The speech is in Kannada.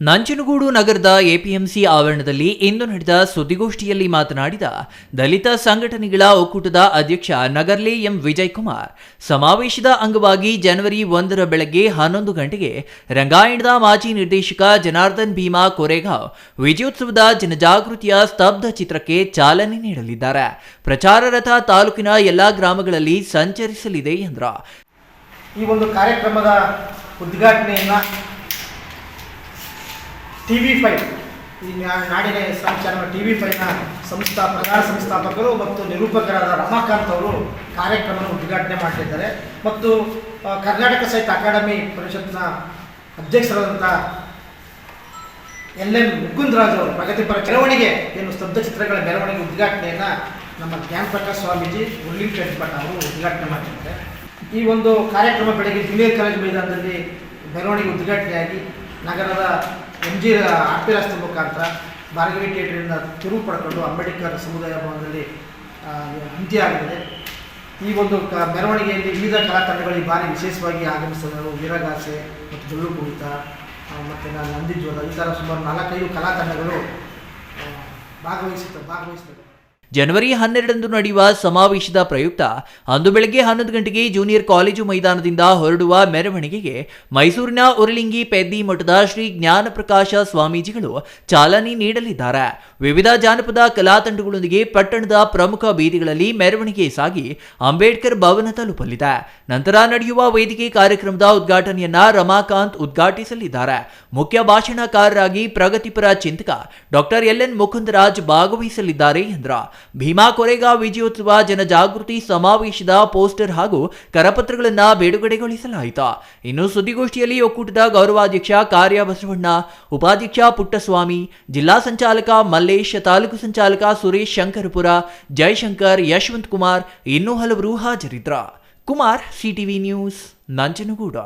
ನಂಜನಗೂಡು ನಗರದ ಎಪಿಎಂಸಿ ಆವರಣದಲ್ಲಿ ಇಂದು ನಡೆದ ಸುದ್ದಿಗೋಷ್ಠಿಯಲ್ಲಿ ಮಾತನಾಡಿದ ದಲಿತ ಸಂಘಟನೆಗಳ ಒಕ್ಕೂಟದ ಅಧ್ಯಕ್ಷ ನಗರ್ಲೆ ಎಂ ವಿಜಯ್ ಕುಮಾರ್ ಸಮಾವೇಶದ ಅಂಗವಾಗಿ ಜನವರಿ ಒಂದರ ಬೆಳಗ್ಗೆ ಹನ್ನೊಂದು ಗಂಟೆಗೆ ರಂಗಾಯಣದ ಮಾಜಿ ನಿರ್ದೇಶಕ ಜನಾರ್ದನ್ ಭೀಮಾ ಕೊರೆಗಾಂವ್ ವಿಜಯೋತ್ಸವದ ಜನಜಾಗೃತಿಯ ಸ್ತಬ್ಧ ಚಿತ್ರಕ್ಕೆ ಚಾಲನೆ ನೀಡಲಿದ್ದಾರೆ. ಪ್ರಚಾರ ರಥ ತಾಲೂಕಿನ ಎಲ್ಲಾ ಗ್ರಾಮಗಳಲ್ಲಿ ಸಂಚರಿಸಲಿದೆ ಎಂದರು. ಈ ಒಂದು ಕಾರ್ಯಕ್ರಮದ ಉದ್ಘಾಟನೆಯನ್ನು ಟಿ ವಿ ಫೈವ್ ಈ ನಾಡಿನ ಸಂಚಾರ ಟಿ ವಿ ಫೈವ್ನ ಸಂಸ್ಥಾ, ಪ್ರಧಾನ ಸಂಸ್ಥಾಪಕರು ಮತ್ತು ನಿರೂಪಕರಾದ ರಮಾಕಾಂತ್ ಅವರು ಕಾರ್ಯಕ್ರಮವನ್ನು ಉದ್ಘಾಟನೆ ಮಾಡಲಿದ್ದಾರೆ ಮತ್ತು ಕರ್ನಾಟಕ ಸಾಹಿತ್ಯ ಅಕಾಡೆಮಿ ಪರಿಷತ್ನ ಅಧ್ಯಕ್ಷರಾದಂಥ ಎಲ್ ಎನ್ ಮುಕುಂದರಾಜ್ ಅವರು ಪ್ರಗತಿಪರ ಮೆರವಣಿಗೆ, ಏನು ಸ್ತಬ್ಧ ಚಿತ್ರಗಳ ಮೆರವಣಿಗೆ ಉದ್ಘಾಟನೆಯನ್ನು ನಮ್ಮ ಜ್ಞಾನ ಪ್ರಕಾಶ್ ಸ್ವಾಮೀಜಿ ಉರ್ಲಿಂಗ್ ಚಂದ್ರಪಟ್ಟ ಅವರು ಉದ್ಘಾಟನೆ ಮಾಡಿದ್ದಾರೆ ಈ ಒಂದು ಕಾರ್ಯಕ್ರಮ ಬೆಳಗ್ಗೆ ಜೂನಿಯರ್ ಕಾಲೇಜ್ ಮೈದಾನದಲ್ಲಿ ಮೆರವಣಿಗೆ ಉದ್ಘಾಟನೆಯಾಗಿ ನಗರದ ಎಂ ಜಿ ಆರ್ ರಸ್ತೆ ಮುಖಾಂತರ ಭಾರ್ಗವಿ ಥಿಯೇಟ್ರಿಂದ ತಿರುವು ಪಡ್ಕೊಂಡು ಅಂಬೇಡ್ಕರ್ ಸಮುದಾಯ ಭವನದಲ್ಲಿ ಅಂತ್ಯ ಆಗಿದೆ. ಈ ಒಂದು ಕ, ಮೆರವಣಿಗೆಯಲ್ಲಿ ವಿವಿಧ ಕಲಾತಂಡಗಳು ಈ ಬಾರಿ ವಿಶೇಷವಾಗಿ ಆಗಮಿಸಿದರು ವೀರಗಾಸೆ ಮತ್ತು ಜೊಳ್ಳು ಕುಣಿತ ಮತ್ತು ನ- ನಂದಿಜ್ವರ, ಈ ಥರ ಸುಮಾರು ನಾಲ್ಕೈದು ಕಲಾ ತಂಡಗಳು ಭಾಗವಹಿಸ್ತವೆ ಭಾಗವಹಿಸುತ್ತ ಭಾಗವಹಿಸಿದರು ಜನವರಿ ಹನ್ನೆರಡರಂದು ನಡೆಯುವ ಸಮಾವೇಶದ ಪ್ರಯುಕ್ತ ಅಂದು ಬೆಳಗ್ಗೆ ಹನ್ನೊಂದು ಗಂಟೆಗೆ ಜೂನಿಯರ್ ಕಾಲೇಜು ಮೈದಾನದಿಂದ ಹೊರಡುವ ಮೆರವಣಿಗೆಗೆ ಮೈಸೂರಿನ ಉರಲಿಂಗಿ ಪೆದ್ದಿ ಮಠದ ಶ್ರೀ ಜ್ಞಾನ ಪ್ರಕಾಶ ಸ್ವಾಮೀಜಿಗಳು ಚಾಲನೆ ನೀಡಲಿದ್ದಾರೆ. ವಿವಿಧ ಜಾನಪದ ಕಲಾ ತಂಡಗಳೊಂದಿಗೆ ಪಟ್ಟಣದ ಪ್ರಮುಖ ಬೀದಿಗಳಲ್ಲಿ ಮೆರವಣಿಗೆ ಸಾಗಿ ಅಂಬೇಡ್ಕರ್ ಭವನ ತಲುಪಲಿದೆ. ನಂತರ ನಡೆಯುವ ವೇದಿಕೆ ಕಾರ್ಯಕ್ರಮದ ಉದ್ಘಾಟನೆಯನ್ನ ರಮಾಕಾಂತ್ ಉದ್ಘಾಟಿಸಲಿದ್ದಾರೆ. ಮುಖ್ಯ ಭಾಷಣಕಾರರಾಗಿ ಪ್ರಗತಿಪರ ಚಿಂತಕ ಡಾಕ್ಟರ್ ಎಲ್ ಎನ್ ಮುಕುಂದರಾಜ್ ಭಾಗವಹಿಸಲಿದ್ದಾರೆ ಎಂದ್ರ. ಭೀಮಾ ಕೊರೆಗಾಂವ್ ವಿಜಯೋತ್ಸವ ಜನಜಾಗೃತಿ ಸಮಾವೇಶದ ಪೋಸ್ಟರ್ ಹಾಗೂ ಕರಪತ್ರಗಳನ್ನ ಬಿಡುಗಡೆಗೊಳಿಸಲಾಯಿತು. ಇನ್ನು ಸುದ್ದಿಗೋಷ್ಠಿಯಲ್ಲಿ ಒಕ್ಕೂಟದ ಗೌರವಾಧ್ಯಕ್ಷ ಕಾರ್ಯ ಬಸವಣ್ಣ ಉಪಾಧ್ಯಕ್ಷ ಪುಟ್ಟಸ್ವಾಮಿ, ಜಿಲ್ಲಾ ಸಂಚಾಲಕ ಮಲ್ಲೇಶ್, ತಾಲೂಕು ಸಂಚಾಲಕ ಸುರೇಶ್ ಶಂಕರಪುರ ಜಯಶಂಕರ್ ಯಶವಂತ್ ಕುಮಾರ್ ಇನ್ನೂ ಹಲವರು ಹಾಜರಿದ್ರ ಕುಮಾರ್, ಸಿಟಿವಿ ನ್ಯೂಸ್, ನಂಜನಗೂಡ.